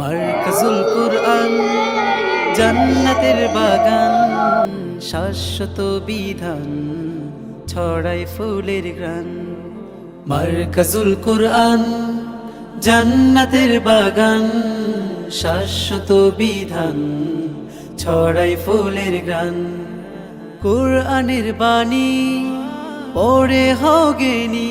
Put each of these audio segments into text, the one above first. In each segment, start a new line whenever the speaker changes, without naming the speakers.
মার্কাজুল কুরআন, জান্নাতের বাগান, শাশ্বত বিধান, ছড়াই ফুলের গ্রান মার্কাজুল কুরআন, জান্নাতের বাগান, শাশ্বত বিধান, ছড়াই ফুলের গান কোরআনের বাণী পড়ে হগেনি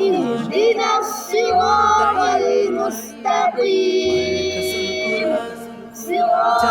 اهدنا الصراط المستقيم صراط